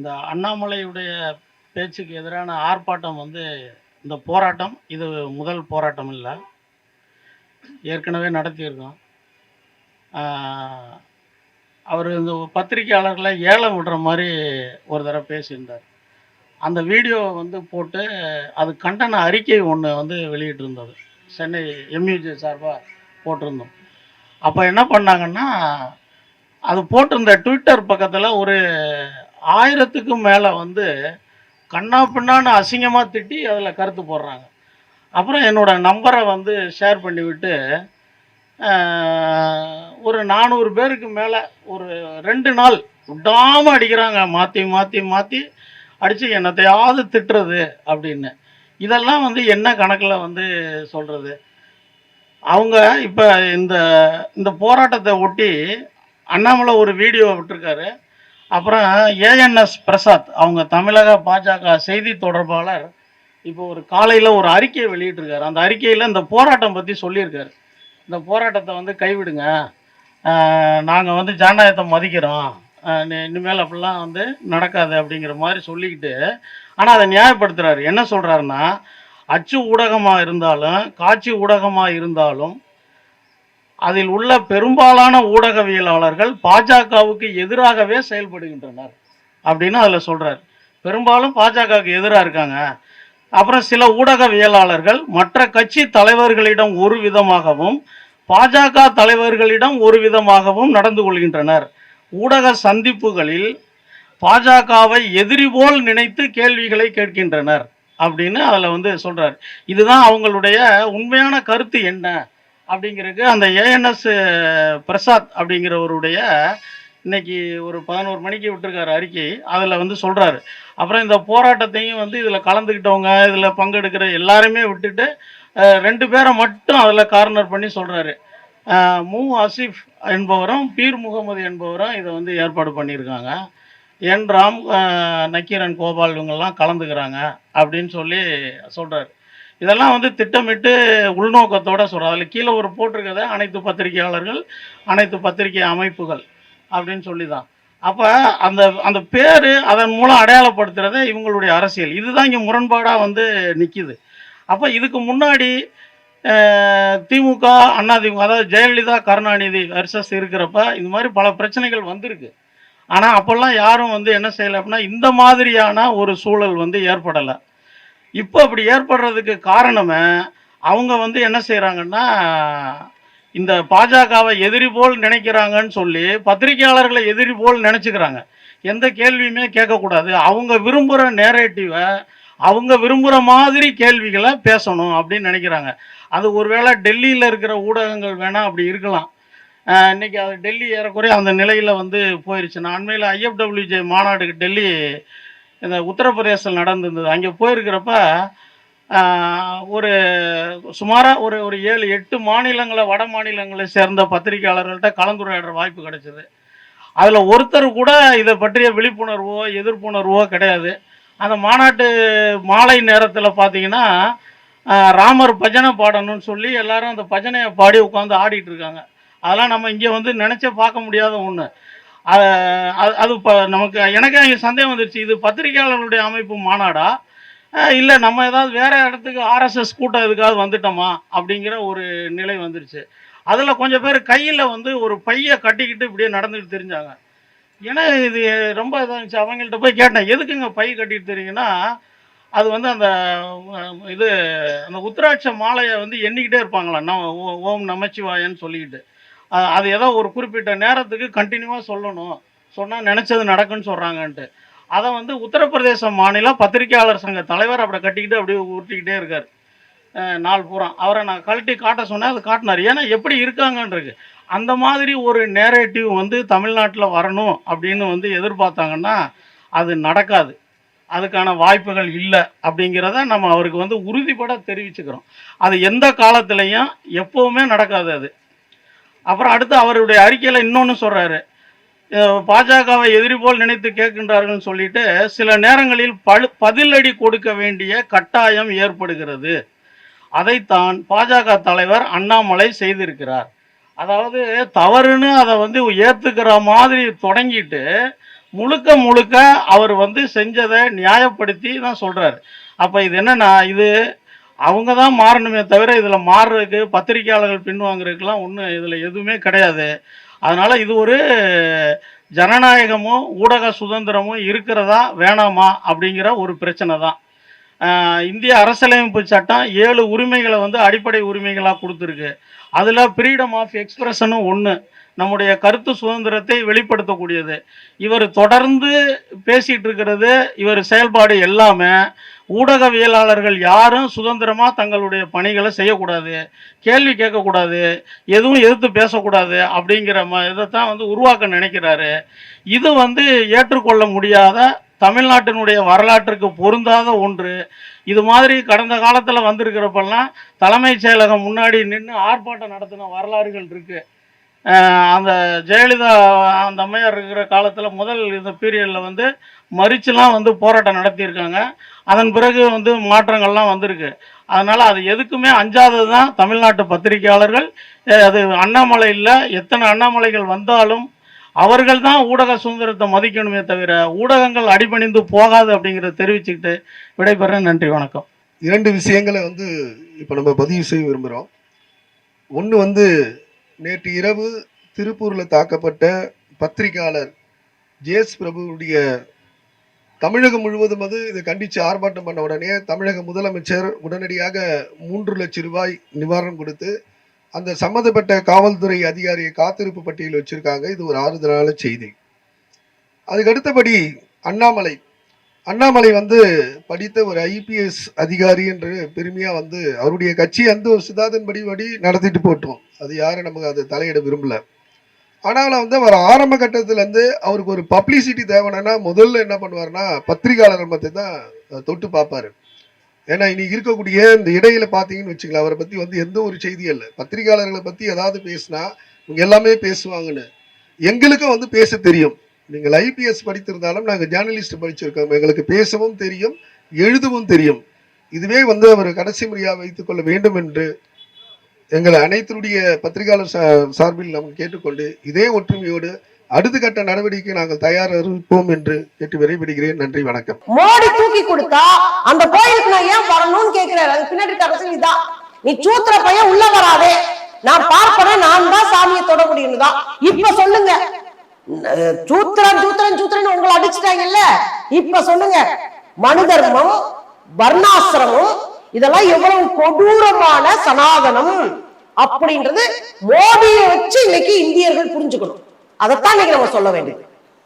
இந்த அண்ணாமலையுடைய பேச்சுக்கு எதிரான ஆர்ப்பாட்டம் வந்து இந்த போராட்டம் இது முதல் போராட்டம் இல்லை. ஏற்கனவே நடத்தியிருக்கோம். அவர் இந்த பத்திரிக்கையாளர்களை ஏலம் விடுற மாதிரி ஒரு தடவை பேசியிருந்தார். அந்த வீடியோவை வந்து போட்டு அது கண்டன அறிக்கை ஒன்று வந்து வெளியிட்டிருந்தது. சென்னை எம்யூஜி சார்பாக போட்டிருந்தோம். அப்போ என்ன பண்ணாங்கன்னா அது போட்டிருந்த ட்விட்டர் பக்கத்தில் ஒரு ஆயிரத்துக்கும் மேலே வந்து கண்ணா பின்னான்னு அசிங்கமாக திட்டி அதில் கருத்து போடுறாங்க. அப்புறம் என்னோட நம்பரை வந்து ஷேர் பண்ணிவிட்டு ஒரு நானூறு பேருக்கு மேலே ஒரு ரெண்டு நாள் விடாமல் அடிக்கிறாங்க. மாற்றி மாற்றி மாற்றி அடித்து என்னத்தையாவது திட்டுறது அப்படின்னு. இதெல்லாம் வந்து என்ன கணக்கில் வந்து சொல்கிறது அவங்க இப்போ இந்த இந்த போராட்டத்தை ஒட்டி அண்ணாமலை ஒரு வீடியோ விட்டுருக்காரு. அப்புறம் ஏஎன்எஸ் பிரசாத் அவங்க தமிழக பாஜக செய்தி தொடர்பாளர் இப்போ ஒரு காலையில் ஒரு அறிக்கையை வெளியிட்டிருக்காரு. அந்த அறிக்கையில் இந்த போராட்டம் பற்றி சொல்லியிருக்காரு. இந்த போராட்டத்தை வந்து கைவிடுங்க. நாங்கள் வந்து ஜனநாயகத்தை மதிக்கிறோம். இனிமேல் அப்படிலாம் வந்து நடக்காது அப்படிங்கிற மாதிரி சொல்லிக்கிட்டு ஆனால் அதை நியாயப்படுத்துகிறாரு என்ன சொல்கிறாருன்னா அச்சு ஊடகமாக இருந்தாலும் காட்சி ஊடகமாக இருந்தாலும் அதில் உள்ள பெரும்பாலான ஊடகவியலாளர்கள் பாஜகவுக்கு எதிராகவே செயல்படுகின்றனர் அப்படின்னு அதில் சொல்கிறார் பெரும்பாலும் பாஜகவுக்கு எதிராக இருக்காங்க. அப்புறம் சில ஊடகவியலாளர்கள் மற்ற கட்சி தலைவர்களிடம் ஒரு விதமாகவும் பாஜக தலைவர்களிடம் ஒரு விதமாகவும் நடந்து கொள்கின்றனர். ஊடக சந்திப்புகளில் பாஜகவை எதிரி போல் நினைத்து கேள்விகளை கேட்கின்றனர் அப்படின்னு அதில் வந்து சொல்கிறார் இதுதான் அவங்களுடைய உண்மையான கருத்து என்ன? அப்படிங்கிறதுக்கு அந்த ஏஎன்எஸ் பிரசாத் அப்படிங்கிறவருடைய இன்னைக்கு ஒரு பதினோரு மணிக்கு விட்டுருக்காரு அறிக்கை. அதில் வந்து சொல்கிறாரு அப்புறம் இந்த போராட்டத்தையும் வந்து இதில் கலந்துக்கிட்டவங்க இதில் பங்கெடுக்கிற எல்லாருமே விட்டுட்டு ரெண்டு பேரை மட்டும் அதில் கார்னர் பண்ணி சொல்கிறாரு மு. ஆசிஃப் என்பவரும் பீர் முகமது என்பவரும் இதை வந்து ஏற்பாடு பண்ணியிருக்காங்க. என் ராம் நக்கீரன் கோபால் இவங்கெல்லாம் கலந்துக்கிறாங்க அப்படின்னு சொல்லி சொல்கிறாரு இதெல்லாம் வந்து திட்டமிட்டு உள்நோக்கத்தோட சொல்கிறோம் அதில் கீழே ஒரு போட்டிருக்கதை அனைத்து பத்திரிகையாளர்கள் அனைத்து பத்திரிகை அமைப்புகள் அப்படின்னு சொல்லி தான் அப்போ அந்த அந்த பேர் அதன் மூலம் அடையாளப்படுத்துகிறத இவங்களுடைய அரசியல். இதுதான் இங்கே முரண்பாடாக வந்து நிற்கிது அப்போ இதுக்கு முன்னாடி திமுக அதிமுக அதாவது ஜெயலலிதா கருணாநிதி வர்சஸ் இருக்கிறப்ப இந்த மாதிரி பல பிரச்சனைகள் வந்திருக்கு. ஆனால் அப்போல்லாம் யாரும் வந்து என்ன செய்யலை அப்படின்னா இந்த மாதிரியான ஒரு சூழல் வந்து ஏற்படலை. இப்போ அப்படி ஏற்படுறதுக்கு காரணமே அவங்க வந்து என்ன செய்கிறாங்கன்னா இந்த பாஜகவை எதிரி போல் நினைக்கிறாங்கன்னு சொல்லி பத்திரிகையாளர்களை எதிரி போல் நினச்சிக்கிறாங்க. எந்த கேள்வியுமே கேட்கக்கூடாது. அவங்க விரும்புகிற நேரேட்டிவை அவங்க விரும்புகிற மாதிரி கேள்விகளை பேசணும் அப்படின்னு நினைக்கிறாங்க. அது ஒருவேளை டெல்லியில் இருக்கிற ஊடகங்கள் வேணால் அப்படி இருக்கலாம். இன்றைக்கி அது டெல்லி ஏறக்குறைய அந்த நிலையில் வந்து போயிருச்சு. நான் அண்மையில் ஐஎஃப்டபிள்யூஜே மாநாடுக்கு டெல்லி இந்த உத்தரப்பிரதேசம் நடந்திருந்தது. அங்கே போயிருக்கிறப்ப ஒரு சுமாராக ஒரு ஒரு ஏழு எட்டு மாநிலங்களை வட மாநிலங்களை சேர்ந்த பத்திரிகையாளர்கள்ட்ட கலந்துரையாடுற வாய்ப்பு கிடைச்சிது. அதில் ஒருத்தர் கூட இதை பற்றிய விழிப்புணர்வோ எதிர்ப்புணர்வோ கிடையாது. அந்த மாநாட்டு மாலை நேரத்தில் பார்த்தீங்கன்னா ராமர் பஜனை பாடணும்னு சொல்லி எல்லாரும் அந்த பஜனையை பாடி உட்காந்து ஆடிட்டு இருக்காங்க. அதெல்லாம் நம்ம இங்கே வந்து நினச்சே பார்க்க முடியாத ஒன்று அது இப்போ நமக்கு எனக்கு அங்கே சந்தேகம் வந்துருச்சு. இது பத்திரிகையாளர்களுடைய அமைப்பு மாநாடா? இல்லை நம்ம ஏதாவது வேற இடத்துக்கு ஆர்எஸ்எஸ் கூட்டம் எதுக்காவது வந்துட்டோமா? அப்படிங்கிற ஒரு நிலை வந்துருச்சு. அதில் கொஞ்சம் பேர் கையில் வந்து ஒரு பையை கட்டிக்கிட்டு இப்படியே நடந்துட்டு தெரிஞ்சாங்க. ஏன்னா இது ரொம்ப இதாக இருந்துச்சு அவங்கள்ட்ட போய் கேட்டேன் எதுக்குங்க பை கட்டிட்டு தெரியுங்கன்னா அது வந்து அந்த இது அந்த உத்திராட்ச மாலையை வந்து எண்ணிக்கிட்டே இருப்பாங்களாம். நம்ம ஓ- ஓம் நமச்சிவாயன்னு சொல்லிக்கிட்டு. அது ஏதோ ஒரு குறிப்பிட்ட நேரத்துக்கு கண்டினியூவாக சொல்லணும். சொன்னால் நினச்சது நடக்குன்னு சொல்கிறாங்கன்ட்டு அதை வந்து உத்தரப்பிரதேச மாநில பத்திரிகையாளர் சங்க தலைவர் அப்படி கட்டிக்கிட்டு அப்படியே உருட்டிக்கிட்டே இருக்கார். நாள் பூரா. அவரை நான் கழட்டி காட்ட சொன்னேன் அது காட்டினார். ஏன்னா எப்படி இருக்காங்கன்றது. அந்த மாதிரி ஒரு நேரேட்டிவ் வந்து தமிழ்நாட்டில் வரணும் அப்படின்னு வந்து எதிர்பார்த்தாங்கன்னா அது நடக்காது. அதுக்கான வாய்ப்புகள் இல்லை அப்படிங்கிறத நம்ம அவருக்கு வந்து உறுதிப்பட தெரிவிச்சுக்கிறோம். அது எந்த காலத்துலேயும் எப்போவுமே நடக்காது அது. அப்புறம் அடுத்து அவருடைய அறிக்கையில் இன்னொன்று சொல்கிறாரு பாஜகவை எதிரி போல் நினைத்து கேட்கின்றார்கள்னு சொல்லிட்டு சில நேரங்களில் பழு பதிலடி கொடுக்க வேண்டிய கட்டாயம் ஏற்படுகிறது. அதைத்தான் பாஜக தலைவர் அண்ணாமலை செய்திருக்கிறார். அதாவது தவறுன்னு அதை வந்து ஏற்றுக்கிற மாதிரி தொடங்கிட்டு முழுக்க முழுக்க அவர் வந்து செஞ்சதை நியாயப்படுத்தி தான் சொல்கிறார் அப்போ இது என்னென்னா இது அவங்க தான் மாறணுமே தவிர இதில் மாறுறதுக்கு பத்திரிக்கையாளர்கள் பின்வாங்கிறதுக்கெலாம் ஒன்றும் இதில் எதுவுமே கிடையாது. அதனால் இது ஒரு ஜனநாயகமும் ஊடக சுதந்திரமும் இருக்கிறதா வேணாமா அப்படிங்கிற ஒரு பிரச்சனை தான் இந்திய அரசியலமைப்பு சட்டம் ஏழு உரிமைகளை வந்து அடிப்படை உரிமைகளாக கொடுத்துருக்கு. அதில் ஃப்ரீடம் ஆஃப் எக்ஸ்பிரஷனும் ஒன்று நம்முடைய கருத்து சுதந்திரத்தை வெளிப்படுத்தக்கூடியது. இவர் தொடர்ந்து பேசிட்டு இருக்கிறது இவர் செயல்பாடு எல்லாமே ஊடகவியலாளர்கள் யாரும் சுதந்திரமாக தங்களுடைய பணிகளை செய்யக்கூடாது கேள்வி கேட்கக்கூடாது எதுவும் எதிர்த்து பேசக்கூடாது அப்படிங்கிற ம இதைத்தான் வந்து உருவாக்க நினைக்கிறாரு. இது வந்து ஏற்றுக்கொள்ள முடியாத தமிழ்நாட்டினுடைய வரலாற்றுக்கு பொருந்தாத ஒன்று. இது மாதிரி கடந்த காலத்தில் வந்திருக்கிறப்பெல்லாம் தலைமைச் செயலகம் முன்னாடி நின்று ஆர்ப்பாட்டம் நடத்தின வரலாறுகள் இருக்குது அந்த ஜெயலலிதா அந்த அம்மையார் இருக்கிற காலத்தில் முதல் இந்த பீரியடில் வந்து மறிச்சுலாம் வந்து போராட்டம் நடத்தியிருக்காங்க. அதன் பிறகு வந்து மாற்றங்கள்லாம் வந்திருக்கு. அதனால் அது எதுக்குமே அஞ்சாதது தான் தமிழ்நாட்டு பத்திரிகையாளர்கள். அது அண்ணாமலை இல்லை. எத்தனை அண்ணாமலைகள் வந்தாலும் அவர்கள் தான் ஊடக சுதந்திரத்தை மதிக்கணுமே தவிர ஊடகங்கள் அடிபணிந்து போகாது அப்படிங்கிறத தெரிவிச்சுக்கிட்டு விடைபெறேன். நன்றி வணக்கம். இரண்டு விஷயங்களை வந்து இப்போ நம்ம பதிவு செய்ய விரும்புகிறோம் ஒன்று வந்து நேற்று இரவு திருப்பூரில் தாக்கப்பட்ட பத்திரிகையாளர் ஜேஎஸ் பிரபுவுடைய தமிழகம் முழுவதும் அது இதை கண்டித்து ஆர்ப்பாட்டம் பண்ண உடனே தமிழக முதலமைச்சர் உடனடியாக மூன்று லட்சம் ரூபாய் நிவாரணம் கொடுத்து அந்த சம்மந்தப்பட்ட காவல்துறை அதிகாரியை காத்திருப்பு பட்டியல் வச்சிருக்காங்க. இது ஒரு ஆறுதலான செய்தி. அதுக்கு அடுத்தபடி அண்ணாமலை அண்ணாமலை வந்து படித்த ஒரு ஐபிஎஸ் அதிகாரி என்று பெருமையாக வந்து அவருடைய கட்சி அந்த ஒரு சித்தாந்தன் படி படி நடத்திட்டு போட்டோம். அது யாரும் நமக்கு அது தலையிட விரும்பல. ஆனாலும் வந்து அவர் ஆரம்ப கட்டத்துலேருந்து அவருக்கு ஒரு பப்ளிசிட்டி தேவைன்னா முதல்ல என்ன பண்ணுவாருன்னா பத்திரிகையாளர் மத்தை தான் தொட்டு பார்ப்பாரு. ஏன்னா இனி இருக்கக்கூடிய இந்த இடையில பார்த்தீங்கன்னு வச்சுக்கலாம் அவரை பற்றி வந்து எந்த ஒரு செய்தியும் இல்லை. பத்திரிகையாளர்களை பற்றி ஏதாவது பேசினா இவங்க எல்லாமே பேசுவாங்கன்னு எங்களுக்கும் வந்து பேச தெரியும். நீங்கள் ஐபிஎஸ் படித்திருந்தாலும் நாங்கள் ஜேர்னலிஸ்ட் படிச்சிருக்கோம். எங்களுக்கு பேசவும் தெரியும் எழுதவும் தெரியும். இதுவே வந்து அவர் கடைசி முறையாக வைத்துக் கொள்ள வேண்டும் என்று எங்கள் அனைத்துடைய பத்திரிகையாளர் சா- சார்பில் நாம் கேட்டுக்கொண்டு இதே ஒற்றுமையோடு அடுத்த கட்ட நடவடிக்கை நாங்கள் தயார் இருப்போம் என்று கேட்டு விரைவிடுகிறேன். நன்றி வணக்கம். மோடி தூக்கி கொடுத்தா அந்த கோயிலுக்கு நான் ஏன் வரணும்னு கேட்கிறாரு. அது பின்னாடி அரசியல் இதான். நீ சூத்திர பையன் உள்ள வராதே. நான் பார்ப்பனேன் நான் தான் சாமியை தொட முடியும் தான். இப்ப சொல்லுங்க. சூத்திரன் சூத்திரன் சூத்திரன் உங்களை அடிச்சுட்டாங்கல்ல? இப்ப சொல்லுங்க. மனு தர்மம் வர்ணாசிரமம் இதெல்லாம் எவ்வளவு கொடூரமான சனாதனம் அப்படின்றது மோடியை வச்சு இன்னைக்கு இந்தியர்கள் புரிஞ்சுக்கணும். அதைத்தான் இன்னைக்கு நம்ம சொல்ல வேண்டியது.